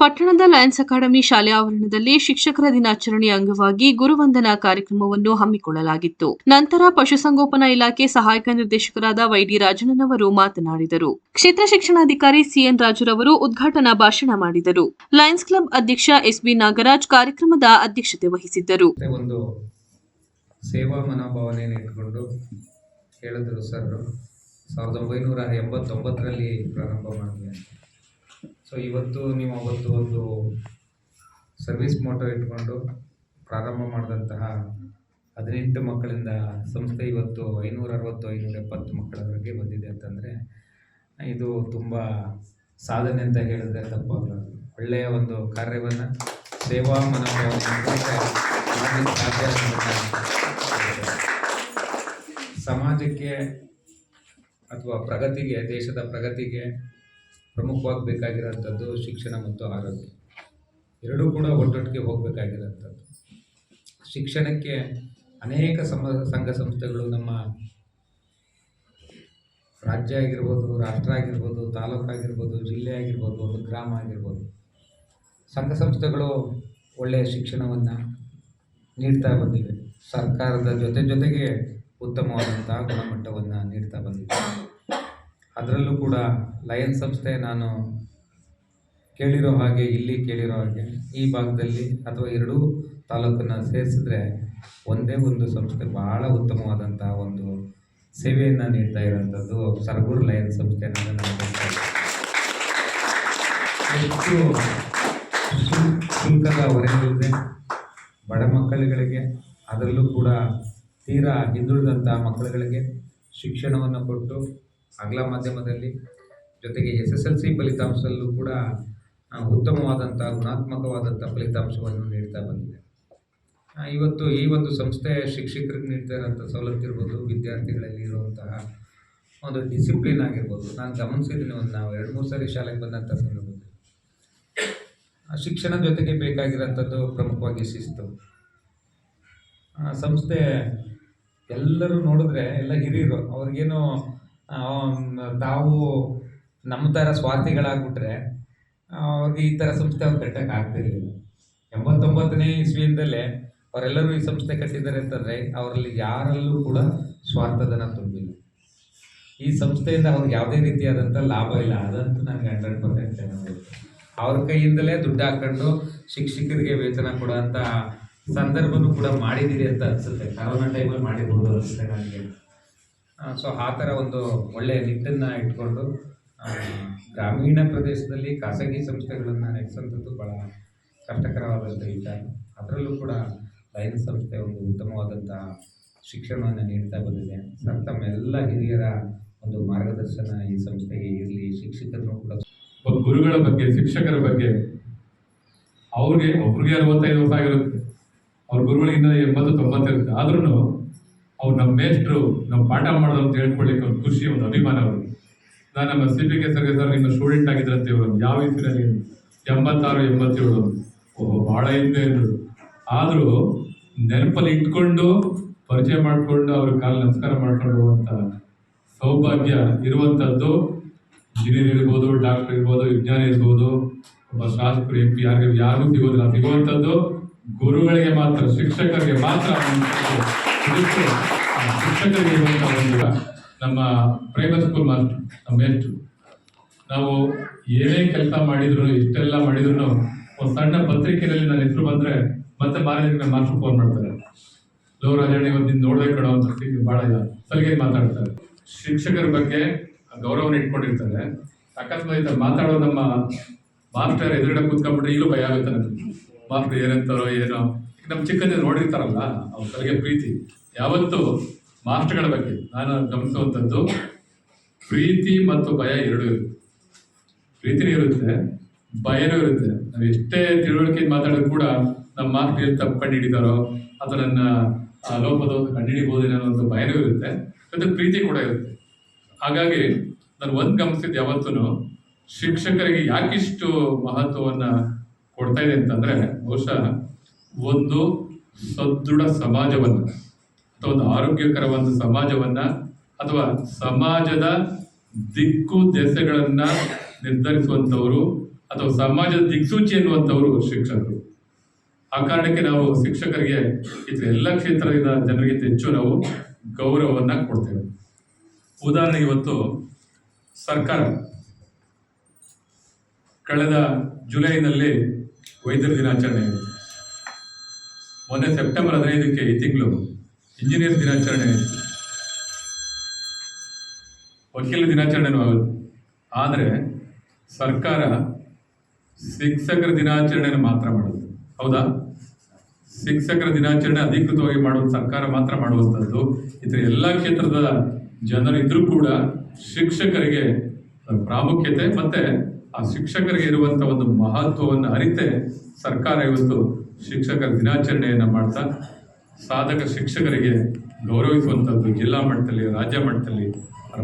ಪಟ್ಟಣದ Lions academy ಶಾಲೆ ಆವರಣದಲ್ಲಿ ಶಿಕ್ಷಕರ ದಿನಾಚರಣೆಯ ಅಂಗವಾಗಿ ಗುರುವಂದನಾ ಕಾರ್ಯಕ್ರಮವನ್ನು ಹಮ್ಮಿಕೊಳ್ಳಲಾಗಿತ್ತು. ನಂತರ ಪಶುಸಂಗೋಪನಾ ಇಲಾಖೆ ಸಹಾಯಕ ನಿರ್ದೇಶಕರಾದ ವೈಡಿ ರಾಜಣ್ಣನವರು ಮಾತನಾಡಿದರು. ಕ್ಷೇತ್ರ ಶಿಕ್ಷಣಾಧಿಕಾರಿ ಸಿಎನ್ ರಾಜುರವರು ಉದ್ಘಾಟನಾ ಭಾಷಣ ಮಾಡಿದರು. ಲಯನ್ಸ್ ಕ್ಲಬ್ ಅಧ್ಯಕ್ಷ ಎಸ್ಬಿ ನಾಗರಾಜ್ ಕಾರ್ಯಕ್ರಮದ ಅಧ್ಯಕ್ಷತೆ ವಹಿಸಿದ್ದರು. ಒಂದು ಸೇವಾ ಹೇಳಿದ್ರು ಸರ್. ಸಾವಿರದ ಒಂಬೈನೂರ ಎಂಬತ್ತೊಂಬತ್ತರಲ್ಲಿ ಸೊ ಇವತ್ತು ನೀವು ಅವತ್ತು ಒಂದು ಸರ್ವಿಸ್ ಮೋಟೋ ಇಟ್ಕೊಂಡು ಪ್ರಾರಂಭ ಮಾಡಿದಂತಹ ಹದಿನೆಂಟು ಮಕ್ಕಳಿಂದ ಸಂಸ್ಥೆ ಇವತ್ತು ಐನೂರ ಅರವತ್ತು, ಐನೂರ ಎಪ್ಪತ್ತು ಮಕ್ಕಳವರೆಗೆ ಬಂದಿದೆ ಅಂತಂದರೆ, ಇದು ತುಂಬ ಸಾಧನೆ ಅಂತ ಹೇಳಿದ್ರೆ ತಪ್ಪಾಗಲಾರದು ಒಳ್ಳೆಯ ಒಂದು ಕಾರ್ಯವನ್ನು, ಸೇವಾ ಮನೋಭಾವನೆ ಸಮಾಜಕ್ಕೆ ಅಥವಾ ಪ್ರಗತಿಗೆ, ದೇಶದ ಪ್ರಗತಿಗೆ ಪ್ರಮುಖವಾಗಿ ಬೇಕಾಗಿರೋಂಥದ್ದು ಶಿಕ್ಷಣ ಮತ್ತು ಆರೋಗ್ಯ. ಎರಡೂ ಕೂಡ ಒಟ್ಟೊಟ್ಟಿಗೆ ಹೋಗಬೇಕಾಗಿರೋಂಥದ್ದು ಶಿಕ್ಷಣಕ್ಕೆ ಅನೇಕ ಸಮ, ಸಂಘ ಸಂಸ್ಥೆಗಳು ನಮ್ಮ ರಾಜ್ಯ ಆಗಿರ್ಬೋದು, ರಾಷ್ಟ್ರ ಆಗಿರ್ಬೋದು, ತಾಲೂಕು ಆಗಿರ್ಬೋದು, ಜಿಲ್ಲೆ ಆಗಿರ್ಬೋದು ಒಂದು ಗ್ರಾಮ ಆಗಿರ್ಬೋದು. ಸಂಘ ಸಂಸ್ಥೆಗಳು ಒಳ್ಳೆಯ ಶಿಕ್ಷಣವನ್ನು ನೀಡ್ತಾ ಬಂದಿವೆ. ಸರ್ಕಾರದ ಜೊತೆ ಜೊತೆಗೆ ಉತ್ತಮವಾದಂತಹ ಗುಣಮಟ್ಟವನ್ನು ನೀಡ್ತಾ ಬಂದಿದೆ ಅದರಲ್ಲೂ ಕೂಡ ಲಯನ್ ಸಂಸ್ಥೆ ನಾನು ಕೇಳಿರೋ ಹಾಗೆ, ಇಲ್ಲಿ ಕೇಳಿರೋ ಹಾಗೆ, ಈ ಭಾಗದಲ್ಲಿ ಅಥವಾ ಎರಡೂ ತಾಲೂಕನ್ನು ಸೇರಿಸಿದ್ರೆ ಒಂದೇ ಒಂದು ಸಂಸ್ಥೆ ಬಹಳ ಉತ್ತಮವಾದಂತಹ ಒಂದು ಸೇವೆಯನ್ನು ನೀಡ್ತಾ ಇರೋಂಥದ್ದು ಸರಗೂರು ಲಯನ್ ಸಂಸ್ಥೆ. ಹೆಚ್ಚು ಶುಲ್- ಶುಲ್ಕದ ಹೊರೆಯಿಲ್ಲದೆ ಬಡ ಮಕ್ಕಳುಗಳಿಗೆ ಅದರಲ್ಲೂ ಕೂಡ ತೀರಾ ಹಿಂದುಳಿದಂಥ ಮಕ್ಕಳುಗಳಿಗೆ ಶಿಕ್ಷಣವನ್ನು ಕೊಟ್ಟು ಆಂಗ್ಲ ಮಾಧ್ಯಮದಲ್ಲಿ ಜೊತೆಗೆ ಎಸ್ ಎಸ್ ಎಲ್ ಸಿ ಫಲಿತಾಂಶದಲ್ಲೂ ಕೂಡ ಉತ್ತಮವಾದಂಥ ಗುಣಾತ್ಮಕವಾದಂಥ ಫಲಿತಾಂಶವನ್ನು ನೀಡ್ತಾ ಬಂದಿದೆ. ಇವತ್ತು ಈ ಒಂದು ಸಂಸ್ಥೆ ಶಿಕ್ಷಕರಿಗೆ ನೀಡ್ತಾ ಇರೋಂಥ ಸವಲತ್ತು ಇರ್ಬೋದು, ವಿದ್ಯಾರ್ಥಿಗಳಲ್ಲಿ ಇರುವಂತಹ ಒಂದು ಡಿಸಿಪ್ಲಿನ್ ಆಗಿರ್ಬೋದು. ನಾನು ಗಮನಿಸಿದ್ದೀನಿ ಒಂದು ನಾವು ಎರಡು ಮೂರು ಸಾರಿ ಶಾಲೆಗೆ ಬಂದಂಥ ಸಂದರ್ಭದಲ್ಲಿ. ಶಿಕ್ಷಣ ಜೊತೆಗೆ ಬೇಕಾಗಿರೋಂಥದ್ದು ಪ್ರಮುಖವಾಗಿ ಶಿಸ್ತು. ಸಂಸ್ಥೆ ಎಲ್ಲರೂ ನೋಡಿದ್ರೆ, ಎಲ್ಲ ಹಿರಿಯರು ಅವ್ರಿಗೇನು ತಾವು ನಮ್ಮ ಥರ ಸ್ವಾರ್ಥಿಗಳಾಗ್ಬಿಟ್ರೆ ಅವ್ರಿಗೆ ಈ ಥರ ಸಂಸ್ಥೆ ಅವ್ರು ಕಟ್ಟಕ್ಕೆ ಆಗ್ತಿರ್ಲಿಲ್ಲ. ಎಂಬತ್ತೊಂಬತ್ತನೇ ಇಸ್ವಿಯಿಂದಲೇ ಅವರೆಲ್ಲರೂ ಈ ಸಂಸ್ಥೆ ಕಟ್ಟಿದ್ದಾರೆ ಅಂತಂದರೆ ಅವರಲ್ಲಿ ಯಾರಲ್ಲೂ ಕೂಡ ಸ್ವಾರ್ಥದನ ತುಂಬಿಲ್ಲ. ಈ ಸಂಸ್ಥೆಯಿಂದ ಅವ್ರಿಗೆ ಯಾವುದೇ ರೀತಿಯಾದಂಥ ಲಾಭ ಇಲ್ಲ, ಅದಂತೂ ನನಗೆ ಹಂಡ್ರೆಡ್ ಪರ್ಸೆಂಟ್ ಅವ್ರ ಕೈಯಿಂದಲೇ ದುಡ್ಡು ಹಾಕ್ಕೊಂಡು ಶಿಕ್ಷಕರಿಗೆ ವೇತನ ಕೊಡುವಂಥ ಸಂದರ್ಭನೂ ಕೂಡ ಮಾಡಿದ್ದೀರಿ ಅಂತ ಅನಿಸುತ್ತೆ. ಕರೋನಾ ಟೈಮಲ್ಲಿ ಮಾಡಿರ್ಬೋದು ಅನಿಸುತ್ತೆ ನನಗೆ. ಸೊ ಆ ಥರ ಒಂದು ಒಳ್ಳೆಯ ನಿಟ್ಟನ್ನು ಇಟ್ಕೊಂಡು ಗ್ರಾಮೀಣ ಪ್ರದೇಶದಲ್ಲಿ ಖಾಸಗಿ ಸಂಸ್ಥೆಗಳನ್ನು ನಡೆಸುವಂಥದ್ದು ಭಾಳ ಕಷ್ಟಕರವಾದಂಥ ವಿಚಾರ. ಅದರಲ್ಲೂ ಕೂಡ ಲಯನ್ಸ್ ಸಂಸ್ಥೆ ಒಂದು ಉತ್ತಮವಾದಂಥ ಶಿಕ್ಷಣವನ್ನು ನೀಡ್ತಾ ಬಂದಿದೆ. ಸರ್, ತಮ್ಮೆಲ್ಲ ಹಿರಿಯರ ಒಂದು ಮಾರ್ಗದರ್ಶನ ಈ ಸಂಸ್ಥೆಗೆ ಇರಲಿ, ಶಿಕ್ಷಕರು ಕೂಡ ಗುರುಗಳ ಬಗ್ಗೆ, ಶಿಕ್ಷಕರ ಬಗ್ಗೆ, ಅವ್ರಿಗೆ ಒಬ್ರಿಗೆ ಅರವತ್ತೈದು ವರ್ಷ ಆಗಿರುತ್ತೆ. ಅವ್ರ ಗುರುಗಳಿಂದ ಎಂಬತ್ತು ತೊಂಬತ್ತಿರುತ್ತೆ ಆದ್ರೂ ಅವ್ರು ನಮ್ಮ ಮೇಷ್ಟ್ರು ನಮ್ಮ ಪಾಠ ಮಾಡೋದು ಅಂತ ಹೇಳ್ಕೊಳ್ಳಿಕ್ಕೆ ಒಂದು ಖುಷಿ, ಒಂದು ಅಭಿಮಾನ ಅವರು. ನಾನು ನಮ್ಮ ಸಿ ಪಿ ಕೆ ಸರ್ಗೆ ಸರ್, ನಿಮ್ಮ ಸ್ಟೂಡೆಂಟ್ ಆಗಿದ್ರಂತೆ ಇವರು. ಯಾವ ಇಸ್ವಿನಲ್ಲಿ ಎಂಬತ್ತಾರು, ಎಂಬತ್ತೇಳು ಓಹೋ, ಭಾಳ ಹಿಂದೆ ಇದ್ರು ಆದರೂ ನೆನಪಲ್ಲಿ ಇಟ್ಕೊಂಡು, ಪರಿಚಯ ಮಾಡಿಕೊಂಡು, ಅವ್ರ ಕಾಲ ನಮಸ್ಕಾರ ಮಾಡ್ಕೊಂಡು ಹೋಗುವಂಥ ಸೌಭಾಗ್ಯ ಇರುವಂಥದ್ದು ಇಂಜಿನಿಯರ್ ಇರ್ಬೋದು ಡಾಕ್ಟರ್ ಇರ್ಬೋದು, ವಿಜ್ಞಾನಿ ಇರ್ಬೋದು, ಒಬ್ಬ ಶಾಸಕರು ಎಂ ಪಿ ಯಾರಿಗೂ ಯಾರಿಗೂ ಸಿಗೋದಿಲ್ಲ. ಸಿಗುವಂಥದ್ದು ಗುರುಗಳಿಗೆ ಮಾತ್ರ, ಶಿಕ್ಷಕರಿಗೆ ಮಾತ್ರ ಇದಕ್ಕೆ ಶಿಕ್ಷಕರಿಗೆ ಇರುವಂಥ ಒಂದು ನಮ್ಮ ಪ್ರೇಮದ ಮಾಸ್ಟರ್ ನಮ್ಮ ಎಷ್ಟು ನಾವು ಏನೇ ಕೆಲಸ ಮಾಡಿದ್ರು ಇಷ್ಟೆಲ್ಲ ಮಾಡಿದ್ರು ಒಂದು ಸಣ್ಣ ಪತ್ರಿಕೆಯಲ್ಲಿ ನನ್ನ ಹೆಸರು ಬಂದರೆ ಮತ್ತೆ ಮಾರನೇ ದಿನ ಮಾಸ್ಟರ್ ಫೋನ್ ಮಾಡ್ತಾರೆ. ಲೋ ರಾಜಣ್ಣ ಇವತ್ತು ನೀನು ನೋಡ್ಬೇಕು ಕಡೋ ಅಂತ ಭಾಳ ಸಲಿಗೆ ಮಾತಾಡ್ತಾರೆ. ಶಿಕ್ಷಕರ ಬಗ್ಗೆ ಗೌರವನ ಇಟ್ಕೊಂಡಿರ್ತಾರೆ. ಅಕಸ್ಮಾತ್ ಮಾತಾಡೋ ನಮ್ಮ ಮಾಸ್ಟರ್ ಎದುರುಗಡೆ ಕೂತ್ಕೊಂಡ್ಬಿಟ್ರೆ ಈಗಲೂ ಭಯ ಆಗುತ್ತೆ ನನಗೆ. ಮಾಸ್ಟರ್ ಏನಂತಾರೋ ಏನೋ ನಮ್ಮ ಚಿಕ್ಕಂದ್ರೆ ನೋಡಿರ್ತಾರಲ್ಲ, ಅವ್ರ ಸಲಿಗೆ ಪ್ರೀತಿ. ಯಾವತ್ತೂ ಮಾಸ್ಟರ್ಗಳ ಬಗ್ಗೆ ನಾನು ಗಮನಿಸುವಂಥದ್ದು, ಪ್ರೀತಿ ಮತ್ತು ಭಯ ಎರಡೂ ಇರುತ್ತೆ. ಪ್ರೀತಿನೂ ಇರುತ್ತೆ, ಭಯನೂ ಇರುತ್ತೆ. ನಾವು ಎಷ್ಟೇ ತಿಳುವಳಿಕೆ ಮಾತಾಡೋದು ಕೂಡ ನಮ್ಮ ಮಾಸ್ಟರ್ ತಪ್ಪು ಕಂಡು ಹಿಡಿತಾರೋ ಅಥವಾ ನನ್ನ ಲೋಪದ ಕಂಡು ಹಿಡಿಬೋದೇನೋ ಅನ್ನೋ ಒಂದು ಭಯನೂ ಇರುತ್ತೆ. ಮತ್ತು ಪ್ರೀತಿ ಕೂಡ ಇರುತ್ತೆ. ಹಾಗಾಗಿ ನಾನು ಒಂದು ಗಮನಿಸಿದ್ದು ಯಾವತ್ತೂ ಶಿಕ್ಷಕರಿಗೆ ಯಾಕಿಷ್ಟು ಮಹತ್ವವನ್ನು ಕೊಡ್ತಾ ಇದೆ ಅಂತಂದರೆ, ಬಹುಶಃ ಒಂದು ಸದೃಢ ಸಮಾಜವನ್ನು, ಅಥವಾ ಒಂದು ಆರೋಗ್ಯಕರವಾದ ಸಮಾಜವನ್ನು, ಅಥವಾ ಸಮಾಜದ ದಿಕ್ಕು ದೆಸೆಗಳನ್ನು ನಿರ್ಧರಿಸುವಂಥವರು, ಅಥವಾ ಸಮಾಜದ ದಿಕ್ಸೂಚಿ ಎನ್ನುವಂಥವರು ಶಿಕ್ಷಕರು. ಆ ಕಾರಣಕ್ಕೆ ನಾವು ಶಿಕ್ಷಕರಿಗೆ ಇದು ಎಲ್ಲ ಕ್ಷೇತ್ರದ ಜನರಿಗಿಂತ ಹೆಚ್ಚು ನಾವು ಗೌರವವನ್ನು ಕೊಡ್ತೇವೆ. ಉದಾಹರಣೆಗೆ ಇವತ್ತು ಸರ್ಕಾರ ಕಳೆದ ಜುಲೈನಲ್ಲಿ ವೈದ್ಯರ ದಿನಾಚರಣೆ ಮೊನ್ನೆ ಸೆಪ್ಟೆಂಬರ್ ಹದಿನೈದಕ್ಕೆ ಈ ತಿಂಗಳು ಇಂಜಿನಿಯರ್ ದಿನಾಚರಣೆ. ವಕೀಲ ದಿನಾಚರಣೆನೂ ಆಗುತ್ತೆ. ಆದರೆ ಸರ್ಕಾರ ಶಿಕ್ಷಕರ ದಿನಾಚರಣೆಯನ್ನು ಮಾತ್ರ ಮಾಡುತ್ತೆ. ಹೌದಾ? ಶಿಕ್ಷಕರ ದಿನಾಚರಣೆ ಅಧಿಕೃತವಾಗಿ ಮಾಡುವ ಸರ್ಕಾರ ಮಾತ್ರ ಮಾಡುವಂಥದ್ದು ಇದರ ಎಲ್ಲ ಕ್ಷೇತ್ರದ ಜನರು ಇದ್ರೂ ಕೂಡ ಶಿಕ್ಷಕರಿಗೆ ಪ್ರಾಮುಖ್ಯತೆ ಮತ್ತೆ ಆ ಶಿಕ್ಷಕರಿಗೆ ಇರುವಂಥ ಒಂದು ಮಹತ್ವವನ್ನು ಅರಿತೆ ಸರ್ಕಾರ ಇವತ್ತು ಶಿಕ್ಷಕರ ದಿನಾಚರಣೆಯನ್ನು ಮಾಡ್ತಾ ಸಾಧಕ ಶಿಕ್ಷಕರಿಗೆ ಗೌರವಿಸುವಂಥದ್ದು ಜಿಲ್ಲಾ ಮಟ್ಟದಲ್ಲಿ, ರಾಜ್ಯ ಮಟ್ಟದಲ್ಲಿ,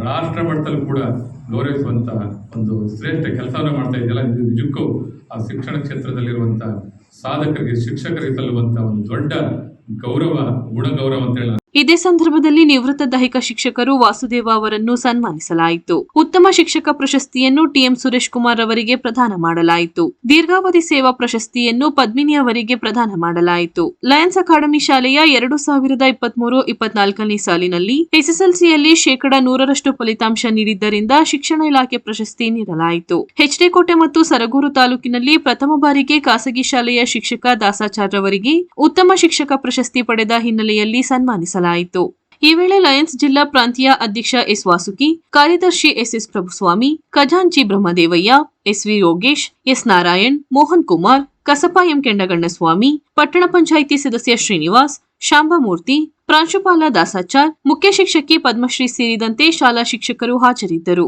ರಾಷ್ಟ್ರ ಮಟ್ಟದಲ್ಲಿ ಕೂಡ ಗೌರವಿಸುವಂಥ ಒಂದು ಶ್ರೇಷ್ಠ ಕೆಲಸವನ್ನು ಮಾಡ್ತಾ ಇದೆಯಲ್ಲ, ಇದು ನಿಜಕ್ಕೂ ಆ ಶಿಕ್ಷಣ ಕ್ಷೇತ್ರದಲ್ಲಿರುವಂಥ ಸಾಧಕರಿಗೆ, ಶಿಕ್ಷಕರಿಗೆ ಸಲ್ಲುವಂಥ ಒಂದು ದೊಡ್ಡ ಗೌರವ, ಗುಣಗೌರವ ಅಂತ ಹೇಳಿ ಇದೇ ಸಂದರ್ಭದಲ್ಲಿ ನಿವೃತ್ತ ದೈಹಿಕ ಶಿಕ್ಷಕರು ವಾಸುದೇವ ಅವರನ್ನು ಸನ್ಮಾನಿಸಲಾಯಿತು. ಉತ್ತಮ ಶಿಕ್ಷಕ ಪ್ರಶಸ್ತಿಯನ್ನು ಟಿಎಂ ಸುರೇಶ್ ಕುಮಾರ್ ಅವರಿಗೆ ಪ್ರದಾನ ಮಾಡಲಾಯಿತು. ದೀರ್ಘಾವಧಿ ಸೇವಾ ಪ್ರಶಸ್ತಿಯನ್ನು ಪದ್ಮಿನಿ ಅವರಿಗೆ ಪ್ರದಾನ ಮಾಡಲಾಯಿತು. ಲಯನ್ಸ್ ಅಕಾಡೆಮಿ ಶಾಲೆಯ ಎರಡು ಸಾವಿರದ ಇಪ್ಪತ್ಮೂರು ಇಪ್ಪತ್ನಾಲ್ಕನೇ ಸಾಲಿನಲ್ಲಿ ಎಸ್ಎಸ್ಎಲ್ಸಿಯಲ್ಲಿ ಶೇಕಡ ನೂರರಷ್ಟು ಫಲಿತಾಂಶ ನೀಡಿದ್ದರಿಂದ ಶಿಕ್ಷಣ ಇಲಾಖೆ ಪ್ರಶಸ್ತಿ ನೀಡಲಾಯಿತು. ಎಚ್ಡಿಕೋಟೆ ಮತ್ತು ಸರಗೂರು ತಾಲೂಕಿನಲ್ಲಿ ಪ್ರಥಮ ಬಾರಿಗೆ ಖಾಸಗಿ ಶಾಲೆಯ ಶಿಕ್ಷಕ ದಾಸಾಚಾರ್ ಅವರಿಗೆ ಉತ್ತಮ ಶಿಕ್ಷಕ ಪ್ರಶಸ್ತಿ ಪಡೆದ ಹಿನ್ನೆಲೆಯಲ್ಲಿ ಸನ್ಮಾನಿಸಲಾಯಿತು. ಈ ವೇಳೆ ಲಯನ್ಸ್ ಜಿಲ್ಲಾ ಪ್ರಾಂತೀಯ ಅಧ್ಯಕ್ಷ ಎಸ್ ವಾಸುಕಿ, ಕಾರ್ಯದರ್ಶಿ ಎಸ್ ಎಸ್ ಪ್ರಭುಸ್ವಾಮಿ, ಖಜಾಂಚಿ ಬ್ರಹ್ಮದೇವಯ್ಯ ಎಸ್ವಿ ಯೋಗೇಶ್, ಎಸ್ ನಾರಾಯಣ್, ಮೋಹನ್ ಕುಮಾರ್ ಕಸಪ ಎಂ ಕೆಂಡಗಣ್ಣಸ್ವಾಮಿ ಪಟ್ಟಣ ಪಂಚಾಯಿತಿ ಸದಸ್ಯ ಶ್ರೀನಿವಾಸ್, ಶಾಂಬಮೂರ್ತಿ, ಪ್ರಾಂಶುಪಾಲ ದಾಸಾಚಾರ್, ಮುಖ್ಯ ಶಿಕ್ಷಕಿ ಪದ್ಮಶ್ರೀ ಸೇರಿದಂತೆ ಶಾಲಾ ಶಿಕ್ಷಕರು ಹಾಜರಿದ್ದರು.